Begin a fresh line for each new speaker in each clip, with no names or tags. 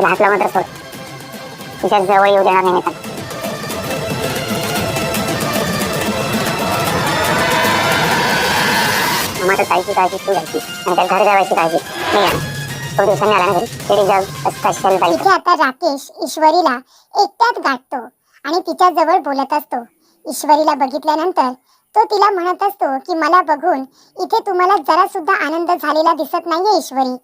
तुला हात सोड. तुझ्या जवळ येऊ देणार नाही मी त्यांना. मामाचं ताईची काळजी तू घ्यायची. आणि त्या घर जावायची काळजी. मी तो दिवसांनी आला ना घरी. ते जाऊ स्पेशल बाईक
इथे आता राकेश ईश्वरीला एकट्यात गाठतो आणि तिच्या जवळ बोलत असतो. ईश्वरीला बघितल्यानंतर तो तिला म्हणत असतो की मला बघून इथे तुम्हाला जरा सुद्धा आनंद झालेला दिसत नाहीये ईश्वरी.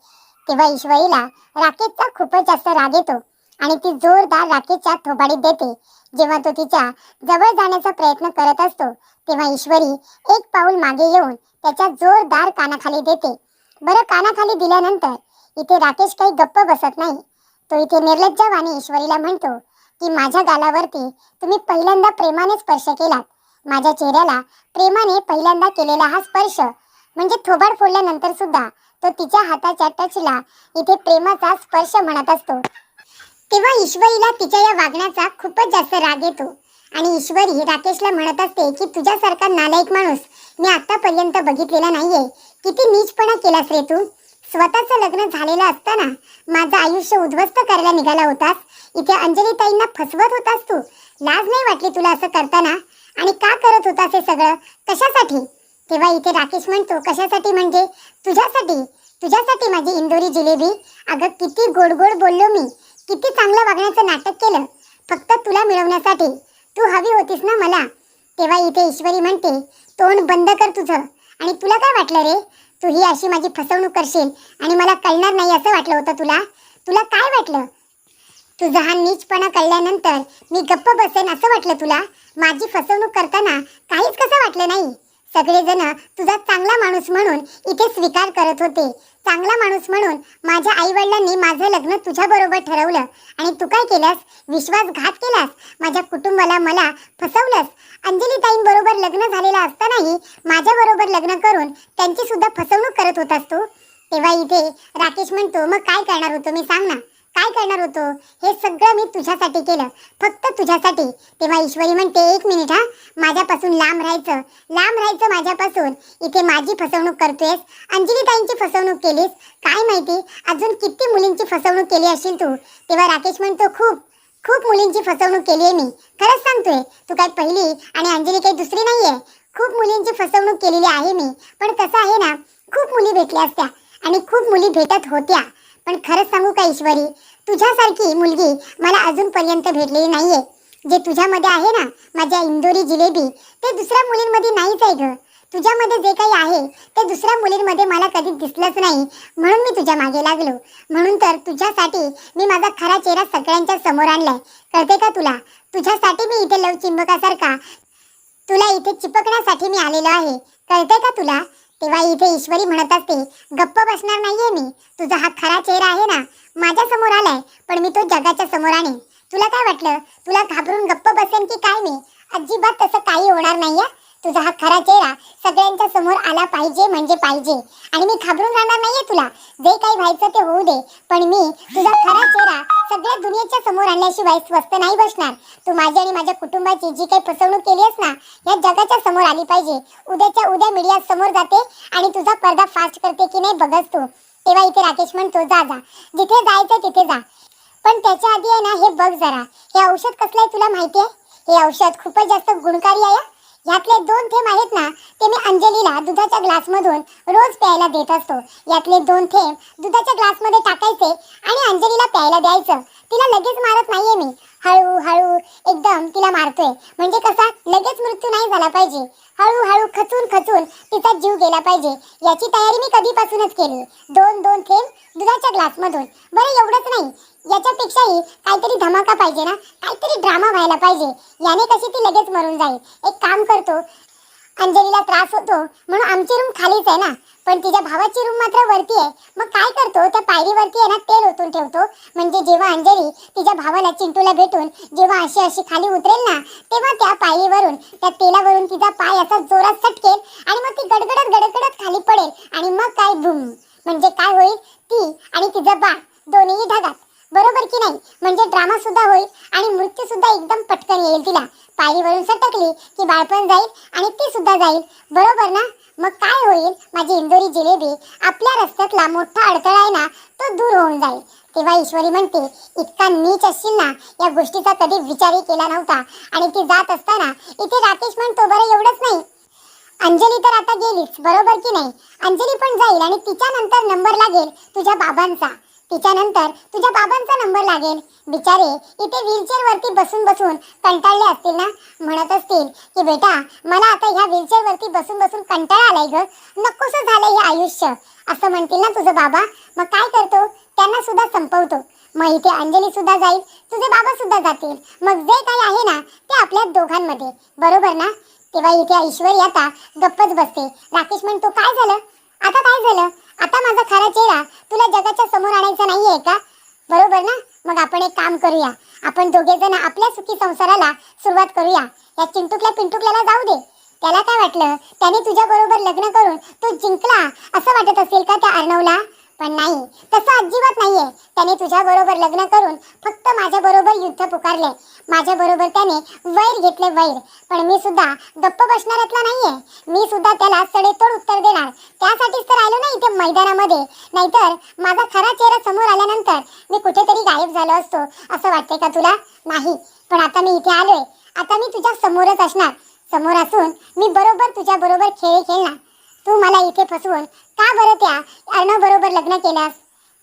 तेव्हा ईश्वरीला राकेशचा खूपच जास्त राग येतो आणि ती जोरदार राकेशच्या थोबाडीत देते. जेव्हा तो तिच्या जवळ जाण्याचा प्रयत्न करत असतो तेव्हा ईश्वरी एक पाऊल मागे येऊन त्याच्या जोरदार कानाखाली देते. बरं कानाखाली दिल्यानंतर इथे राकेश काही गप्प बसत नाही. तो इथे निर्लज्जवाने ईश्वरीला म्हणतो की माझ्या गालावरती तुम्ही पहिल्यांदा प्रेमाने स्पर्श केलात. माझ्या चेहऱ्याला प्रेमाने पहिल्यांदा केलेला हा स्पर्श म्हणजे थोबाड फोडल्यानंतर सुद्धा तो तिच्या हाताच्या टचला इथे प्रेमाचा स्पर्श म्हणत असतो. तेव्हा ईश्वरीला तिच्या या वागण्याचा खूपच जास्त राग येतो. आणि ईश्वरी राकेशला म्हणत असते की तुझ्यासारखा नालायक माणूस मी आतापर्यंत बघितलेला नाहीये. किती नीचपणा केलास रे तू? स्वतःचं लग्न झालेलं असताना माझं आयुष्य उद्ध्वस्त करायला निघाला होतास. इथे अंजलीताईंना फसवत होतास तू. लाज नाही वाटली तुला असं करताना? आणि का करत होतास हे सगळं? कशासाठी? तेव्हा इथे राकेश म्हणतो कशासाठी म्हणजे? तुझ्यासाठी? तुझ्यासाठी माझी इंदोरी जिलेबी? अगं किती गोड गोड बोललो मी. किती चांगलं वागण्याचं नाटक केलं. फक्त तुला मिळवण्यासाठी. तू हवी होतीस ना मला? तेव्हा इथे ईश्वरी म्हणते तोंड बंद कर तुझं. आणि तुला काय वाटलं रे? तू ही अशी माझी फसवणूक करशील आणि मला कळणार नाही असं वाटलं होतं तुला? तुला काय वाटलं? तुझा हा नीचपणा कळल्यानंतर मी गप्प बसेन असं वाटलं तुला? माझी फसवणूक करताना काहीच कसं वाटलं नाही? सगळेजण तुझा चांगला माणूस म्हणून इथे स्वीकार करत होते. चांगला माणूस म्हणून माझ्या आई वडिलांनी माझं लग्न तुझ्या बरोबर ठरवलं. आणि तू काय केलास? विश्वासघात केलास? माझ्या कुटुंबाला मला फसवलंस? अंजली ताईंबरोबर लग्न झालेलं असतानाही माझ्या बरोबर लग्न करून त्यांची सुद्धा फसवणूक करत होतास तू? तेव्हा इथे राकेश म्हणतो मग काय करणार होतो मी सांग ना. काय करणार होतो? हे सगळं मी तुझ्यासाठी केलं. फक्त तुझ्यासाठी. तेव्हा ईश्वरी म्हणते एक मिनिट हा. माझ्यापासून लांब राहायचं. लांब राहायचं माझ्यापासून. इथे माझी फसवणूक करतोयस. अंजली ताईंची फसवणूक केलीस. काय माहिती? अजून किती मुलींची फसवणूक केली असेल तू? तेव्हा राकेश म्हणतो खूप. खूप मुलींची फसवणूक केली आहे मी. खरंच सांगतोय. तू काय पहिली आणि अंजली काही दुसरी नाहीये? खूप मुलींची फसवणूक केलेली आहे मी. पण कसं आहे ना. खूप मुली भेटल्या असत्या आणि खूप मुली भेटत होत्या. पण खरंच सांगू का ईश्वरी? तुझ्यासारखी मुलगी मला अजूनपर्यंत भेटलेली नाहीये. जे तुझ्यामध्ये आहे ना माझ्या इंदोरी जिलेबी ते दुसऱ्या मुलींमध्ये नाहीच आहे ग. तुझ्यामध्ये जे काही आहे ते दुसऱ्या मुलींमध्ये मला कधी दिसलंच नाही. म्हणून मी तुझ्या मागे लागलो. म्हणून तर तुझ्यासाठी मी माझा खरा चेहरा सगळ्यांच्या समोर आणलाय. कळते का तुला? तुझ्यासाठी मी इथे लव चिंबकासारखा तुला इथे चिपकण्यासाठी मी आलेलो आहे. कळते का तुला? तेव्हा इथे ईश्वरी म्हणत असते गप्प बसणार नाहीये मी. तुझा हा खरा चेहरा आहे ना माझ्यासमोर आलाय पण मी तो जगाच्या समोर आणेन. तुला काय वाटलं? तुला घाबरून गप्प बसेन की काय मी? अजिबात तसं काही होणार नाहीये. तुझा हा खरा चेहरा सगळ्यांच्या समोर आला पाहिजे म्हणजे पाहिजे. आणि मी घाबरून राहणार नाहीये तुला. जे काही व्हायचं ते होऊ दे. पण मी तुझा खरा चेहरा सगळ्या दुनियेच्या समोर आणल्याशिवाय स्वस्त नाही बसणार. तू माझी आणि माझ्या कुटुंबाची जी काही फसवणूक केली आहेस ना या जगाच्या समोर आली पाहिजे. उद्याच्या उद्या मीडिया समोर जाते आणि तुझा पडदा फास्ट करते की नाही बघच तू. तेव्हा इथे राकेश म्हणतो जा जा. जिथे जायचं तिथे जा. पण त्याच्या आधी आहे ना हे बघ जरा. हे औषध कसलं आहे तुला माहिती आहे? हे औषध खूपच जास्त गुणकारी आहे यातले दोन थेंब आहेत ना ते मी अंजलीला दुधाच्या ग्लासमधून रोज प्यायला देत असतो. यातले दोन थेंब दुधाच्या ग्लासमध्ये टाकायचे आणि अंजलीला प्यायला द्यायचं. तिला लगेच मारत नाहीये मी. हळूहळू एकदम तिला मारतोय. म्हणजे कसा लगेच मृत्यू नाही झाला पाहिजे. हळूहळू खचून खचून तिचा जीव गेला पाहिजे. याची तयारी मी कधीपासूनच केली. दोन दोन थेंब दुधाच्या ग्लासमधून. बरं एवढंच नाही. याच्यापेक्षाही काहीतरी धमाका पाहिजे ना? काहीतरी ड्रामा व्हायला पाहिजे. याने कशी ती लगेच मरून जाईल? एक काम करतो. अंजलीला त्रास होतो म्हणून आमची रूम खालीच आहे ना? पण तिच्या भावाची रूम मात्र वरती आहे. मग काय करतो? त्या पायरीवरती आहे ना तेल ओतून ठेवतो. म्हणजे जेव्हा अंजली तिच्या भावाला चिंटूला भेटून जेव्हा अशी अशी खाली उतरेल ना तेव्हा त्या पायरीवरून त्या तेलावरून तिचा पाय असा जोरात सटकेल आणि मग ती गडगडत गडगडत खाली पडेल. आणि मग काय भूम? म्हणजे काय होईल? ती आणि तिचं बाळ दोन्हीही ढगात. बरोबर की नाही? म्हणजे ड्रामा सुद्धा होईल आणि मृत्यू सुद्धा एकदम पटकन येईल तिला. पायरीवरून सटकली की बाळपण जाईल आणि ती सुद्धा जाईल. बरोबर ना? मग काय होईल? माझी इंदोरी जिलेबी आपल्या रस्त्यातला मोठा अडथळा आहे ना तो दूर होऊन जाईल. तेव्हा ईश्वरी म्हणते इतका नीच असशील ना या गोष्टीचा कधी विचारही केला नव्हता. आणि ती जात असताना इथे राकेश म्हणतो बरं एवढंच नाही. अंजली तर आता गेलीच बरोबर की नाही? अंजली पण जाईल आणि तिच्यानंतर नंबर लागेल तुझ्या बाबांचा. तिच्यानंतर तुझ्या बाबांचा नंबर लागेल. बिचारे इथे व्हीलचेअर वरती बसून बसून कंटाळले असतील ना? म्हणत असतील की बेटा मला आता ह्या व्हीलचेअर वरती बसून बसून कंटाळा आलाय ग. नकोस झालंय हे आयुष्य. असं म्हणतील ना तुझं बाबा? मग काय करतो? त्यांना सुद्धा संपवतो. मग इथे अंजली सुद्धा जाईल तुझे बाबा सुद्धा जातील. मग जे काही आहे ना ते आपल्या दोघांमध्ये. बरोबर ना? तेव्हा इथे ऐश्वर्या आता गप्पच बसते. राकेश म्हणतो काय झालं? आता काय झालं? आता माझा खरा चेहरा तुला जगाच्या समोर आणायचा नाहीये का? बरोबर ना? मग आपण एक काम करूया. आपण दोघे जण आपल्या सुखी संसाराला सुरुवात करूया. या चिंटुकल्या पिंटुकल्याला जाऊ दे. त्याला काय वाटलं? त्याने तुझ्या बरोबर लग्न करून तो जिंकला असं वाटत असेल का त्या अर्णवला? पण नाही तसं अजिबात नाहीये. त्याने तुझ्या बरोबर लग्न करून फक्त माझ्या बरोबर युद्ध पुकारले. माझ्या बरोबर त्याने वैर घेतले वैर. पण मी सुद्धा गप्प बसणाऱ्यातला नाहीये. मी सुद्धा त्याला सडेतोड उत्तर देणार. त्यासाठीच तर आलो ना इथे मैदानामध्ये. नाहीतर माझा खरा चेहरा समोर आल्यानंतर मी कुठेतरी गायब झालो असतो. असं वाटतंय का तुला? नाही. पण आता मी इथे आलोय. आता मी तुझ्या समोरच असणार. समोर असून मी बरोबर तुझ्या बरोबर खेळ खेळणार. तू मला इथे फसवून का बरं त्या अर्णव बरोबर लग्न केलंस?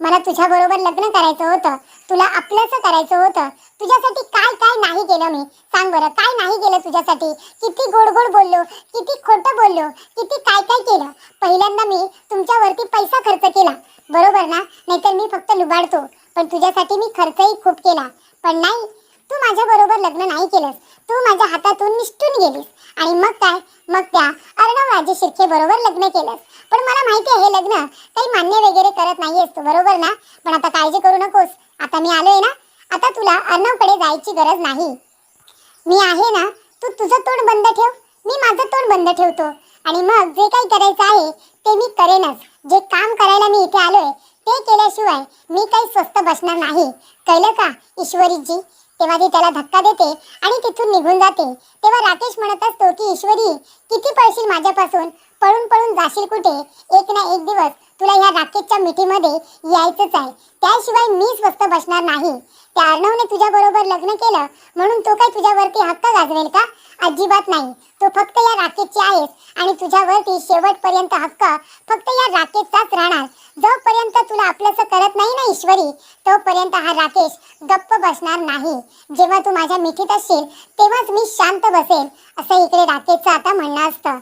मला तुझ्या बरोबर लग्न करायचं होतं. तुला आपलंसं करायचं होतं. तुझ्यासाठी काय काय नाही केलं मी? सांग बरं काय नाही केलं तुझ्यासाठी? किती गोड गोड बोललो किती खोटं बोललो किती काय काय केलं? पहिल्यांदा मी तुमच्यावरती पैसा खर्च केला. बरोबर ना? नाहीतर मी फक्त लुबाडतो. पण तुझ्यासाठी मी खर्चही खूप केला. पण नाही तू माझ्या बरोबर लग्न नाही केलंस. तू माझ्या हातातून निष्ठून गेलीस. आणि मग काय? मग त्या. अर्णव राजे शिर्के बरोबर लग्न केलंस. पण मला माहिती आहे हे लग्न काही मान्य वगैरे करत नाहीयेस तू बरोबर ना? पण आता काळजी करू नकोस. आता मी आलोय ना? आता तुला अर्णवकडे जायची गरज नाही. मी आहे ना तू तुझं तोंड बंद ठेव. मी माझं तोंड बंद ठेवतो. आणि मग जे काही करायचं आहे ते मी करेनच. जे काम करायला मी इथे आलोय ते केल्याशिवाय मी काही स्वस्त बसणार नाही. कळलं का ईश्वरीजी? तेव्हा ती त्याला धक्का देते आणि तिथून निघून जाते तेव्हा राकेश म्हणत असतो की ईश्वरी किती पळशील माझ्यापासून? पळून पळून जाशील कुठे? एक ना एक दिवस तुला ह्या राकेशच्या मिठीमध्ये यायचंच आहे. त्याशिवाय मी स्वस्त बसणार नाही. त्या अर्णवने तुझ्या बरोबर लग्न केलं म्हणून तो काय तुझ्यावरती हक्क गाजवेल का? अजिबात नाही. तो फक्त या राकेशची आहेस आणि तुझ्यावरती शेवटपर्यंत हक्क फक्त या राकेशचाच राहणार. जोपर्यंत तुला आपलंसं करत नाही ना ईश्वरी तोपर्यंत हा राकेश गप्प बसणार नाही. जेव्हा तू माझ्या मिठीत असशील तेव्हाच मी शांत बसेल असं इकडे राकेशचं आता म्हणणं असतं.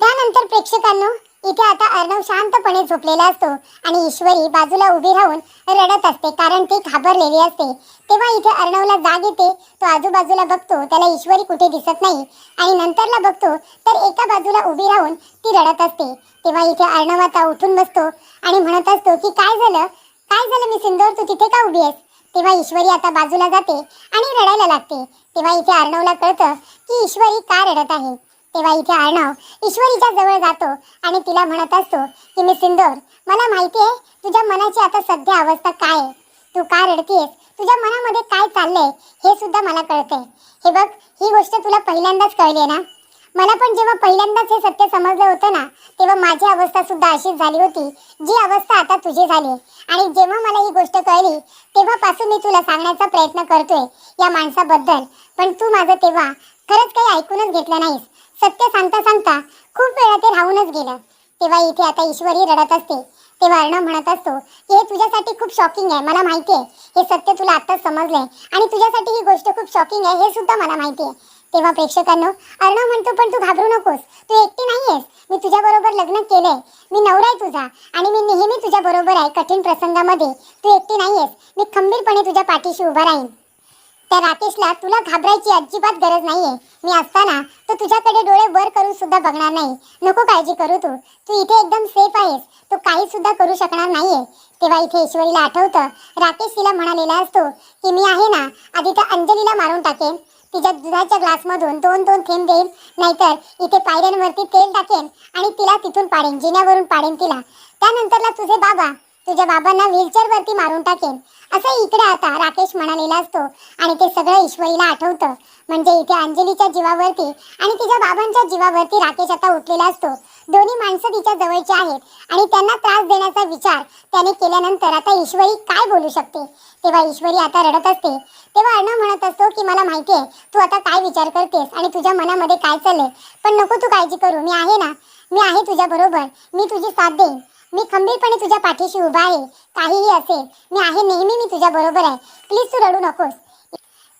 त्यानंतर प्रेक्षकांनो इथे आता अर्णव शांतपणे झोपलेला असतो आणि ईश्वरी बाजूला उभी राहून रडत असते कारण ती घाबरलेली असते. तेव्हा इथे अर्णवला जाग येते. तो आजूबाजूला बघतो त्याला ईश्वरी कुठे दिसत नाही. आणि नंतरला बघतो तर एका बाजूला उभी राहून ती रडत असते. तेव्हा इथे अर्णव आता उठून बसतो आणि म्हणत असतो की काय झालं? काय झालं मी सिंदूर? तू तिथे का उभी आहेस? तेव्हा ईश्वरी आता बाजूला जाते आणि रडायला लागते. तेव्हा इथे अर्णवला कळतं की ईश्वरी का रडत आहे. तेव्हा इथे अर्णव ईश्वरीच्या जवळ जातो आणि तिला म्हणत असतो की मी सिंदूर मला माहिती आहे तुझ्या मनाची आता सध्या अवस्था काय आहे? तू का रडतीयस? तुझ्या मनामध्ये काय चाललंय? हे सुद्धा मला कळतंय. हे बघ ही गोष्ट तुला पहिल्यांदाच कळली ना? मला पण जेव्हा पहिल्यांदाच हे सत्य समजलं होतं ना तेव्हा माझी अवस्था सुद्धा अशीच झाली होती जी अवस्था आता तुझी झाली आणि जेव्हा मला ही गोष्ट कळली तेव्हापासून मी तुला सांगण्याचा प्रयत्न करतोय या माणसाबद्दल. पण तू माझं तेव्हा खरंच काही ऐकूनच घेतलं नाहीस. सत्य सांगता सांगता खूप वेळा ते राहूनच गेलं. तेव्हा इथे आता ईश्वरी रडत असते. तेव्हा अर्णव म्हणत असतो की हे तुझ्यासाठी खूप शॉकिंग आहे मला माहिती आहे. हे सत्य तुला आत्ताच समजलंय. आणि तुझ्यासाठी ही गोष्ट खूप शॉकिंग आहे हे सुद्धा मला माहिती आहे. तेव्हा प्रेक्षकांनो अर्णव म्हणतो पण तू घाबरू नकोस. तू एकटी नाहीयेस. मी तुझ्या बरोबर लग्न केलंय. मी नवरा आहे तुझा. आणि मी नेहमी तुझ्या बरोबर आहे. कठीण प्रसंगामध्ये तू एकटी नाहीयेस. मी खंबीरपणे तुझ्या पाठीशी उभा राहीन. त्या राकेशला तुला घाबरायची अजिबात गरज नाहीये. मी असताना तो तुझ्याकडे डोळे वर करून सुद्धा बघणार नाही. नको काळजी करू तू. तू इथे एकदम सेफ आहेस. तो काही सुद्धा करू शकणार नाहीये. तेव्हा इथे ईश्वरीला आठवतं. राकेश तिला म्हणालेला असतो की मी आहे ना आधी त्या अंजलीला मारून टाकेन. तिच्या दुधाच्या ग्लासमधून दोन दोन थेंब देईन. नाहीतर इथे पायऱ्यांवरती तेल टाकेन आणि तिला तिथून पाडेन जिन्यावरून पाडेन तिला. त्यानंतरला तुझे बाबा तुझ्या बाबांना व्हीलचेअरवरती मारून टाकेन. असं इकडे आता राकेश म्हणालेला असतो आणि ते सगळं ईश्वरीला आठवतं. म्हणजे इथे अंजलीच्या जीवावरती आणि तिच्या बाबांच्या जीवावरती राकेश आता उठलेला असतो. दोन्ही माणसं तिच्या जवळची आहेत आणि त्यांना त्रास देण्याचा विचार त्याने केल्यानंतर आता ईश्वरी काय बोलू शकते? तेव्हा ईश्वरी आता रडत असते. तेव्हा अर्ण म्हणत असतो की मला माहिती आहे तू आता काय विचार करतेस आणि तुझ्या मनामध्ये काय चाललंय? पण नको तू काळजी करू मी आहे ना? मी आहे तुझ्या बरोबर मी तुझी साथ देईन. मी खंबीरपणे तुझ्या पाठीशी उभा आहे काहीही असेल मी आहे नेहमी मी तुझ्या बरोबर आहे. प्लीज तू रडू नकोस.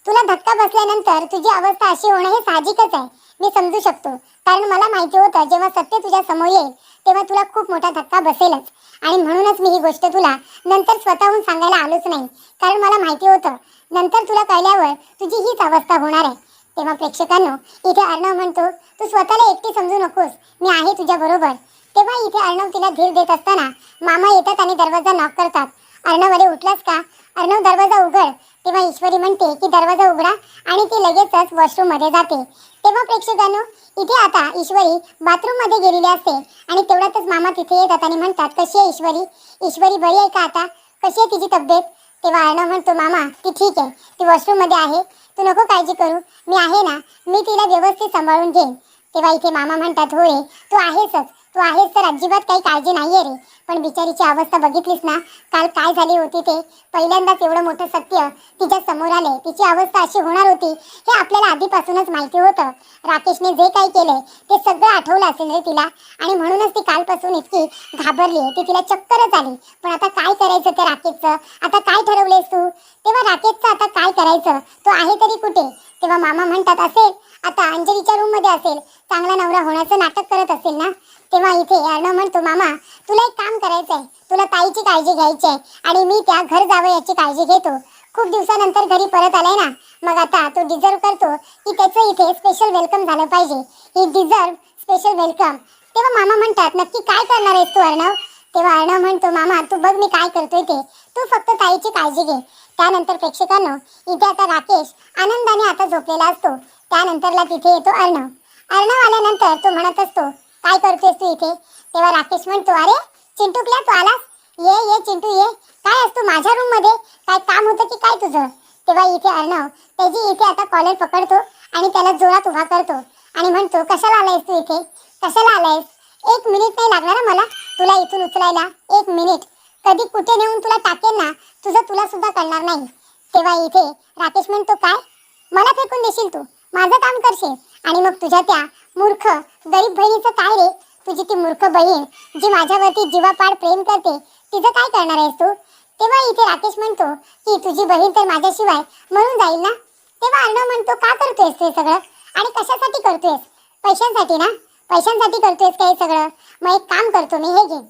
तुला धक्का बसल्यानंतर तुझी अवस्था अशी होणं हे साहजिकच आहे. मी समजू शकतो. कारण मला माहिती होतं जेव्हा सत्य तुझ्या समोर येईल तेव्हा तुला खूप मोठा धक्का बसेलच. आणि म्हणूनच मी ही गोष्ट तुला नंतर स्वतःहून सांगायला आलोच नाही. कारण मला माहिती होतं नंतर तुला कळल्यावर तुझी हीच अवस्था होणार आहे. तेव्हा प्रेक्षकांनो इथे अर्णव म्हणतो तू स्वतःला एकटी समजू नकोस. मी आहे तुझ्या बरोबर. तेव्हा इथे अर्णव तिला धीर देत असताना मामा येतात आणि दरवाजा नॉक करतात. अर्णव अरे उठलास का? अर्णव दरवाजा उघड. तेव्हा ईश्वरी म्हणते की दरवाजा उघडा आणि ती लगेचच वॉशरूममध्ये जाते. तेव्हा प्रेक्षकांनो इथे आता ईश्वरी बाथरूममध्ये गेलेली असते आणि तेवढ्यातच मामा तिथे येतात आणि म्हणतात कशी आहे ईश्वरी? ईश्वरी बरी आहे का आता? कशी आहे तिची तब्येत? तेव्हा अर्णव म्हणतो मामा ती ठीक आहे. ती वॉशरूममध्ये आहे. तू नको काळजी करू. मी आहे ना. मी तिला व्यवस्थित सांभाळून घेईन. तेव्हा इथे मामा म्हणतात हो रे तू आहेसच. तू आहेस तर अजिबात काही काळजी नाहीये रे. पण बिचारीची अवस्था बघितलीस ना काल काय झाली होती ते? पहिल्यांदाच एवढं मोठं सत्य तिच्या समोर आले तिची अवस्था अशी होणार होती हे आपल्याला आधीपासूनच माहिती होतं. राकेशने जे काही केलंय ते सगळं आठवलं असेल रे तिला. आणि म्हणूनच ती कालपासून इतकी घाबरली ती तिला चक्करच आली. पण आता काय करायचं त्या राकेशचं? आता काय ठरवलेस तू? तेव्हा राकेशचं आता काय करायचं? तो आहे तरी कुठे? तेव्हा मामा म्हणतात असेल आता अंजलीच्या रूममध्ये असेल चांगला नवरा होण्याचं नाटक करत असेल ना तेव्हा इथे अर्णव म्हणतो मामा तुला एक काम करायचं आहे तुला ताईची काळजी घ्यायची आहे आणि मी त्या घर जावं याची काळजी घेतो. खूप दिवसानंतर घरी परत आलाय ना मग आता तो डिझर्व करतो की त्याचं इथे स्पेशल वेलकम झालं पाहिजे. ही डिझर्व स्पेशल वेलकम तेव्हा मामा म्हणतात नक्की काय करणार आहेस तू अर्णव? तेव्हा अर्णव म्हणतो मामा तू बघ मी काय करतोय ते. तू फक्त ताईची काळजी घे. त्यानंतर प्रेक्षकांनो इथे आता राकेश आनंदाने आता झोपलेला असतो. त्यानंतरला तिथे येतो अर्णव. अर्णव आल्यानंतर तो म्हणत असतो काय करतोयस तू इथे? तेव्हा राकेश म्हणतो अरे चिंटूकल्या तू आलास? ये ये चिंटू ये. काय असतो माझ्या रूममध्ये काय काम होतं की काय तुझं? तेव्हा इथे अर्णव त्याची इथे आता कॉलर पकडतो आणि त्याला जोरात उभा करतो आणि म्हणतो कशाला आलायस तू इथे? कशाला आलायस? एक मिनिट नाही लागणार मला तुला इथून उचलायला. एक मिनिट कधी कुठे नेऊन तुला टाकेल ना तुझं तुला सुद्धा कळणार नाही. तेव्हा इथे राकेश म्हणतो काय? मला फेकून देशील तू? माझं काम करशील. आणि मग तुझ्या त्या मूर्ख गरीब बहिणीचं काय रे? तुझी ती मूर्ख बहीण जी माझ्यावरती जीवापाड प्रेम करते तिचं काय करणार आहेस तू? तेव्हा इथे राकेश म्हणतो की तुझी बहीण तर माझ्याशिवाय मरून जाईल ना? तेव्हा अर्णव म्हणतो का करतोयस ते सगळं? आणि कशासाठी करतोयस? पैशांसाठी ना? पैशांसाठी करतोयस का हे सगळं? मग एक काम करतो मी हे घे.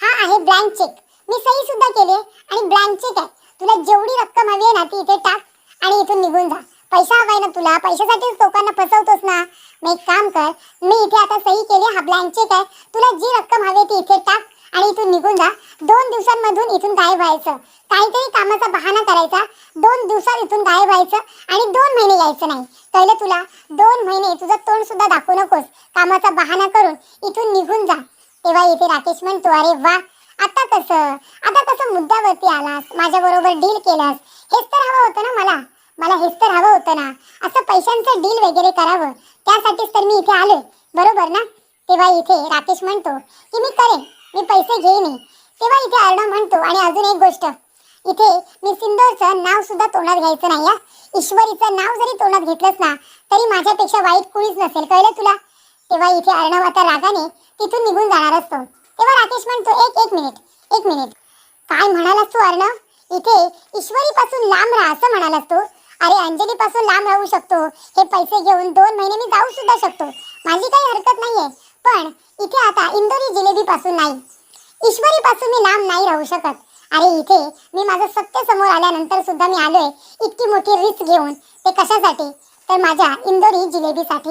हा आहे ब्लँक चेक मी सही सुद्धा केली आणि ब्लँक चेक आहे. तुला जेवढी रक्कम हवी आहे ना ती इथे टाक आणि इथून निघून जा. पैसा हवाय ना तुला पैशासाठीच लोकांना फसवतोस ना. मग एक काम कर मी इथे आता सही केली हा ब्लँक चेक आहे. तुला जी रक्कम हवी आहे ती इथे टाक आणि इथून निघून जा. दोन दिवसांमधून इथून गायब व्हायचं. काहीतरी कामाचा बहाणा करायचा. दोन दिवसात इथून गायब व्हायचं आणि दोन महिने यायचं नाही. कळलं तुला? दोन महिने तुझं तोंड सुद्धा दाखवू नकोस. कामाचा बहाणा करून इथून निघून जा. तेव्हा इथे राकेश म्हणतो अरे वा आता कसं? आता कसं मुद्द्यावरती आलास? माझ्या बरोबर डील केलास? हेच तर हवं होतं ना मला. मला हेच तर हवं होतं ना. असं पैशांचं डील वगैरे करावं. त्यासाठीच तर मी इथे आलोय. बरोबर ना? तेव्हा इथे राकेश म्हणतो की मी करेन. मी पैसे घेईन. तेव्हा इथे अर्णव म्हणतो आणि अजून एक गोष्ट. इथे मी सिंदोरचं नाव सुद्धा तोंडात घ्यायचं नाही या ईश्वरीचं नाव जरी तोंडात घेतलंच ना तरी माझ्यापेक्षा वाईट कुणीच नसेल. कळलं तुला? तेव्हा इथे अर्णव आता रागाने तिथून निघून जाणार असतो. तेव्हा राकेश म्हणतो एक एक मिनिट. एक मिनिट. काय म्हणालास तू अर्णव? इथे ईश्वरीपासून लांब राहा असं म्हणालास तू. अरे अंजली पासून लांब राहू शकतो. हे पैसे घेऊन दोन महिने मी जाऊ सुद्धा शकतो. माझी काही हरकत नाहीये. पण इथे आता इंदोरी जिलेबी पासून नाही. ईश्वरी पासून मी लांब नाही राहू शकत. अरे इथे मी माझं सत्य समोर आल्यानंतर सुद्धा मी आलोय. इतकी मोठी रिस्क घेऊन. ते कशासाठी? तर माझ्या इंदोरी जिलेबीसाठी.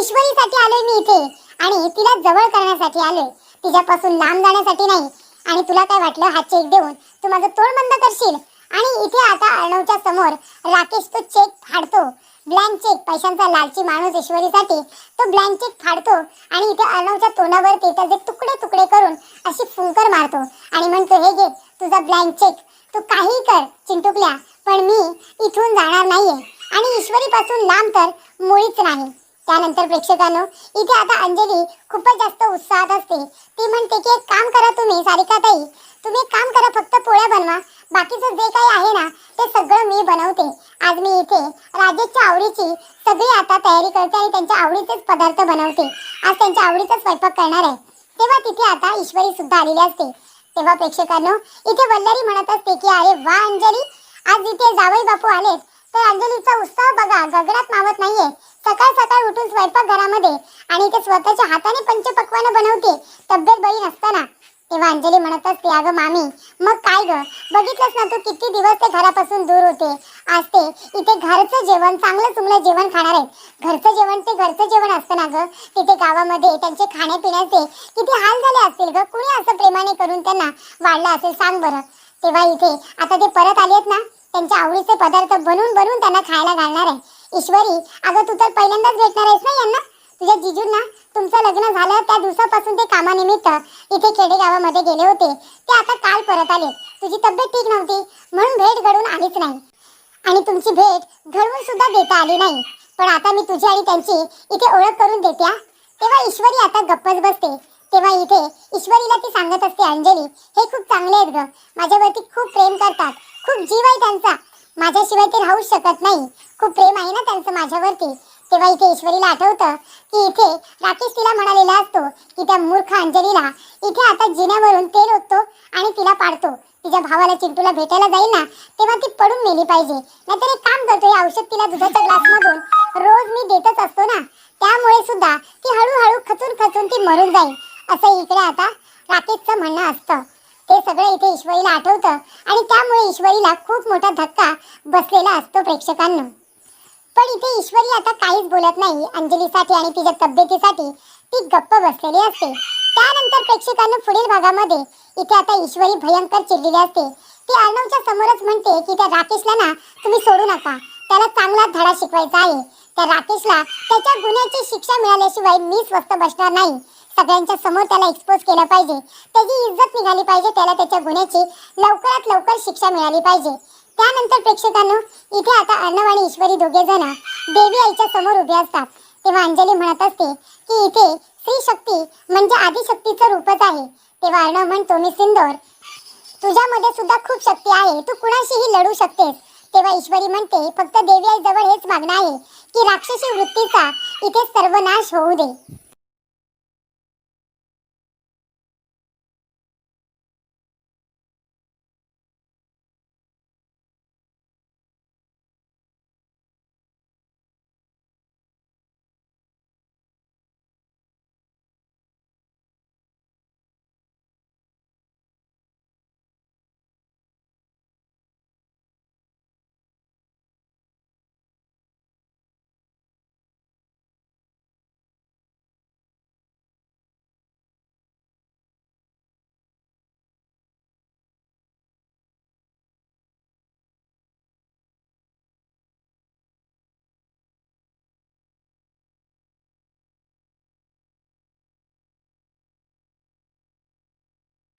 ईश्वरीसाठी आलोय मी इथे आणि तिला जवळ करण्यासाठी आलोय. तिच्यापासून लांब जाण्यासाठी नाही. आणि तुला काय वाटलं? हा चेक देऊन. तू माझं तोड बंद करशील? आणि इथे आता अर्णवच्या समोर राकेश तो चेक फाडतो. ब्लँक चेक पैशांचा लालची माणूस ईश्वरीसाठी तो ब्लँक चेक फाडतो आणि इथे अर्णवच्या तोंडावरती त्याचे तुकडे तुकडे करून अशी फुंकर मारतो. आणि म्हणतो हे घे तुझा ब्लँक चेक तू काही कर चिंटुकल्या पण मी इथून जाणार नाहीये. आणि ईश्वरीपासून लांब तर मुळीच नाही. त्यानंतर प्रेक्षकांनो इथे आता अंजली खूपच जास्त उत्साहात असते. ती म्हणते की एक काम करा तुम्ही सारिकाताई. तुम्ही एक काम करा फक्त पोळ्या बनवा. बाकीचं जे काही आहे ना ते सगळं मी बनवते. आज मी इथे राजेशच्या आवडीची सगळी आता तयारी करते आणि त्यांच्या आवडीचेच पदार्थ बनवते. आज त्यांच्या आवडीचा स्वयंपाक करणार आहे. तेव्हा तिथे आता ईश्वरी सुद्धा आलेली असते. तेव्हा प्रेक्षकांनो इथे वल्लरी म्हणत असते की अरे वा अंजली! आज इथे जावई बापू आलेत. तर अंजलीचा उत्साह बघा गगनात मावत नाहीये. सकाळ सकाळ उठून स्वयंपाक घरामध्ये आणि ते स्वतःच्या हाताने पंचपक्वानं बनवते. तब्येत बळी नसताना. तेव्हा अंजली म्हणत असते अगं मामी मग काय ग? बघितलंस ना तू किती दिवस ते घरापासून दूर होते? आज ते इथे घरचं जेवण चांगलं चुंगलं जेवण खाणार आहेत. घरचं जेवण ते घरचं जेवण असतं ना ग? तिथे गावामध्ये त्यांचे खाण्यापिण्याचे किती हाल झाले असतील ग? कुणी असं प्रेमाने करून त्यांना वाढलं असेल? सांग बरं. तेव्हा इथे आता ते परत आलेत ना? त्यांच्या आवडीचे पदार्थ बनवून बनवून त्यांना खायला घालणार आहे ईश्वरी अगं तू तर पहिल्यांदाच भेटणार आहेस ना यांना? तुझ्या जिजूंना तुमचं लग्न झालं त्या दिवसापासून ते कामानिमित्त इथे खेडेगावामध्ये गेले होते. ते आता काल परत आले. तुझी तब्येत ठीक नव्हती. म्हणून भेट घडून आलीच नाही. आणि तुमची भेट घडवून सुद्धा देता आली नाही. पण आता मी तुझी आणि त्यांची इथे ओळख करून देते तेव्हा ईश्वरी आता गप्पच बसते. तेव्हा इथे ईश्वरीला ती सांगत असते अंजली हे खूप चांगले आहेत ग. माझ्यावरती खूप प्रेम करतात. खूप जीव आहे त्यांचा. माझ्याशिवाय ते राहूच शकत नाही. खूप प्रेम आहे ना त्यांचं माझ्यावरती. तेव्हा इथे ईश्वरीला आठवतं की इथे राकेश तिला म्हणालेला असतो की त्या मूर्ख अंजलीला इथे आता जिन्यावरून तेल ओततो आणि तिला पाडतो. तिच्या भावाला चिंटूला भेटायला जाईल ना तेव्हा ती पडून मेली पाहिजे. नाहीतर एक काम करतो हे औषध तिला दुधाच्या ग्लासमधून रोज मी देतच असतो ना. त्यामुळे सुद्धा ती हळूहळू खचून खचून ती मरून जाईल. असं इकडे आता राकेशचं म्हणणं असतं. ते सगळं इथे ईश्वरीला आठवतं आणि त्यामुळे ईश्वरीला खूप मोठा धक्का बसलेला असतो प्रेक्षकांना. पण इथे ईश्वरी आता काहीच बोलत नाही. अंजलीसाठी आणि तिच्या तब्येतीसाठी ती गप्प बसलेली असते. त्यानंतर प्रेक्षकांना पुढील भागामध्ये इथे आता ईश्वरी भयंकर चिडलेली असते. ती अर्णवच्या समोरच म्हणते की त्या राकेशला ना तुम्ही सोडू नका. त्याला चांगला धडा शिकवायचा आहे. त्या राकेशला त्याच्या गुन्ह्याची शिक्षा मिळाल्याशिवाय मी स्वस्त बसणार नाही. सगळ्यांच्या समोर त्याला एक्सपोज केलं पाहिजे. त्याची इज्जत निघाली पाहिजे. त्याला त्याच्या गुन्ह्याची लवकरात लवकर शिक्षा मिळाली पाहिजे. त्यानंतर प्रेक्षकांनो इथे आता अर्णव आणि ईश्वरी दोघे जण देवी आईच्या समोर उभे असतात. तेव्हा अंजली म्हणत असते की इथे स्त्री शक्ती म्हणजे आदिशक्तीचं रूपच आहे. तेव्हा अर्णव म्हणतो मी सिंदोर तुझ्यामध्ये सुद्धा खूप शक्ती आहे. तू कुणाशीही लढू शकतेस. तेव्हा ईश्वरी म्हणते फक्त देवी आई जवळ हेच मागणं आहे की राक्षसी वृत्तीचा इथे सर्वनाश होऊ दे.